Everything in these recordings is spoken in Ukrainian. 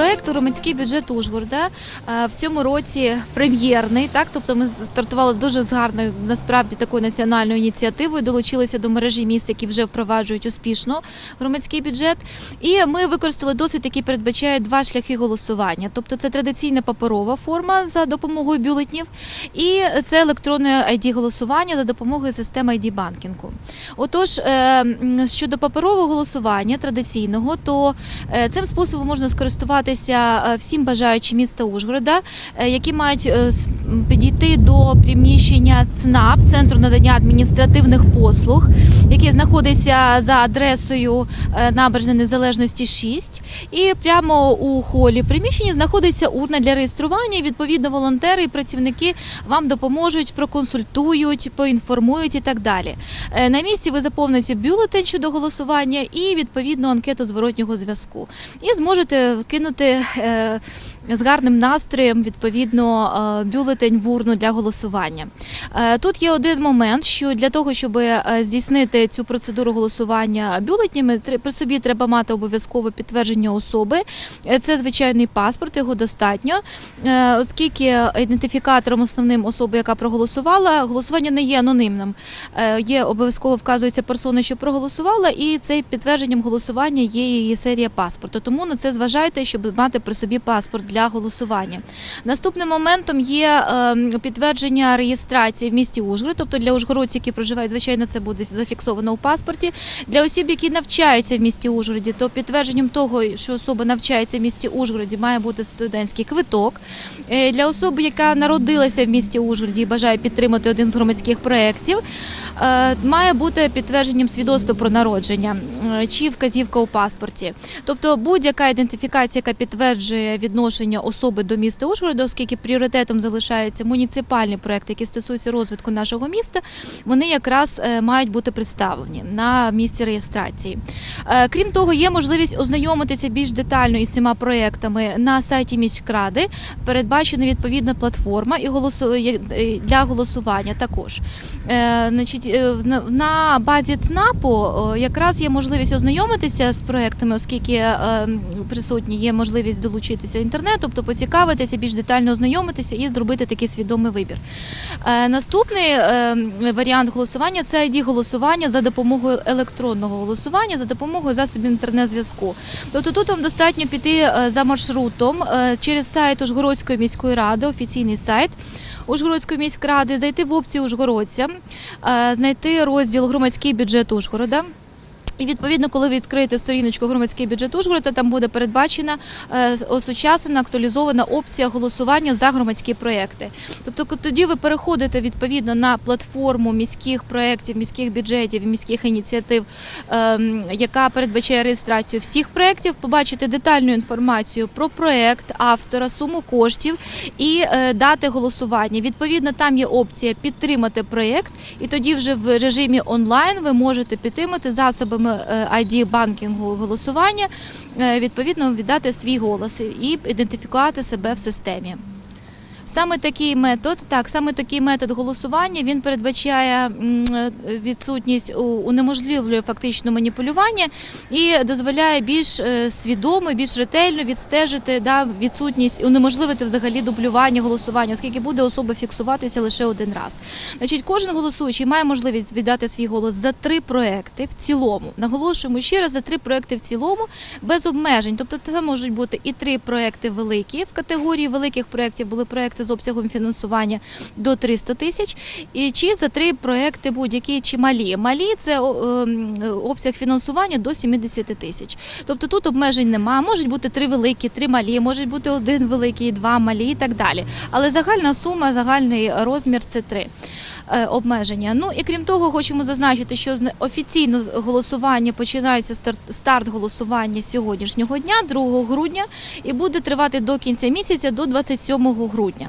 Проект громадський бюджет Ужгорода е, в цьому році прем'єрний. Так, тобто ми стартували дуже з гарною насправді такою національною ініціативою. Долучилися до мережі міст, які вже впроваджують успішно громадський бюджет. І ми використали досвід, який передбачає два шляхи голосування. Тобто, це традиційна паперова форма за допомогою бюлетнів, і це електронне ID голосування за допомогою системи ID банкінгу. Отож, е, щодо паперового голосування традиційного, то е, цим способом можна скористуватися е, всім бажаючим міста Ужгорода, е, які мають е, підійти до приміщення ЦНАП, центру надання адміністративних послуг, який знаходиться за адресою набережної незалежності 6. І прямо у холі приміщення знаходиться урна для реєстрування. Відповідно, волонтери і працівники вам допоможуть, проконсультують, поінформують і так далі. На місці ви заповните бюлетень щодо голосування і відповідно анкету зворотнього зв'язку. І зможете вкинути е, з гарним настроєм відповідно е, бюлетень в урну для голосування. Е, Тут є один момент, що для того, щоб здійснити цю процедуру голосування бюлетнями, при собі треба мати обов'язково підтвердження особи. Це звичайний паспорт, його достатньо, оскільки ідентифікатором основним особи, яка проголосувала, голосування не є анонімним. Е, Є обов'язково вказується персона, що проголосувала, і цей підтвердженням голосування є її серія паспорту. Тому на це зважайте, щоб мати при собі паспорт для голосування. Наступним моментом є е, підтвердження реєстрації в місті Ужгород, тобто для ужгородців, які проживають, звичайно, це буде зафіксовано у паспорті. Для осіб, які навчаються в місті Ужгороді, то підтвердженням того, що особа навчається в місті Ужгороді, має бути студентський квиток. Е, Для особи, яка народилася в місті Ужгороді і бажає підтримати один з громадських проєктів, е, має бути підтвердженням свідоцтва про народження е, чи вказівка у паспорті. Тобто будь-яка ідентифікація, яка підтверджує відношення особи до міста Ужгорода, оскільки пріоритетом залишаються муніципальні проекти, які стосуються розвитку нашого міста, вони якраз е, мають бути представлені на місці реєстрації. Е, Крім того, є можливість ознайомитися більш детально із цими проектами на сайті міськради. Передбачена відповідна платформа і е, для голосування також. Значить, на- базі ЦНАПу якраз є можливість ознайомитися з проектами, оскільки присутні є можливість долучитися інтернету, тобто поцікавитися, більш детально ознайомитися і зробити такий свідомий вибір. Е, Наступний е, варіант голосування це ID голосування за допомогою електронного голосування, за допомогою засобів інтернет-зв'язку. Тобто тут вам достатньо піти е, за маршрутом через сайт Ужгородської міської ради, офіційний сайт Ужгородської міськради, зайти в опцію Ужгородця, знайти розділ громадський бюджет Ужгорода. І відповідно, коли відкриєте сторіночку громадський бюджет Ужгорода, там буде передбачена е, осучаснена, актуалізована опція голосування за громадські проекти. Тобто тоді ви переходите відповідно на платформу міських проєктів, міських бюджетів, міських ініціатив, ем, яка передбачає реєстрацію всіх проєктів, побачите детальну інформацію про проєкт, автора, суму коштів і е, дати голосування. Відповідно, там є опція підтримати проєкт, і тоді вже в режимі онлайн ви можете підтримати засобами ID банкінгу голосування, е, відповідно віддати свій голос і ідентифікувати себе в системі. Саме такий метод, так, саме такий метод голосування він передбачає е, відсутність унеможливлює фактично маніпулювання і дозволяє більш е, свідомо, більш ретельно відстежити да, відсутність, унеможливити взагалі дублювання голосування, оскільки буде особа фіксуватися лише один раз. Значить, кожен голосуючий має можливість віддати свій голос за три проекти в цілому. Наголошуємо ще раз за три проекти в цілому без обмежень. Тобто це можуть бути і три проекти великі в категорії великих проєктів були проекти з обсягом фінансування до 300 тисяч, і чи за три проекти будь-які чи малі. Малі це ем, обсяг фінансування до 70 тисяч. Тобто тут обмежень немає. Можуть бути три великі, три малі, можуть бути один великий, два малі і так далі. Але загальна сума, загальний розмір це три е, обмеження. Ну і крім того, хочемо зазначити, що офіційно голосування починається старт голосування сьогоднішнього дня, 2 грудня, і буде тривати до кінця місяця, до 27 грудня.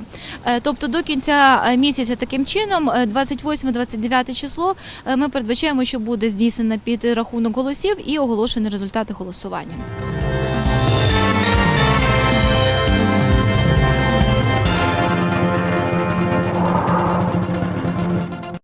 Е, Тобто до кінця е, місяця таким чином, е, 28-29 число, е, ми передбачаємо, що буде здійснено підрахунок голосів і оголошені результати голосування.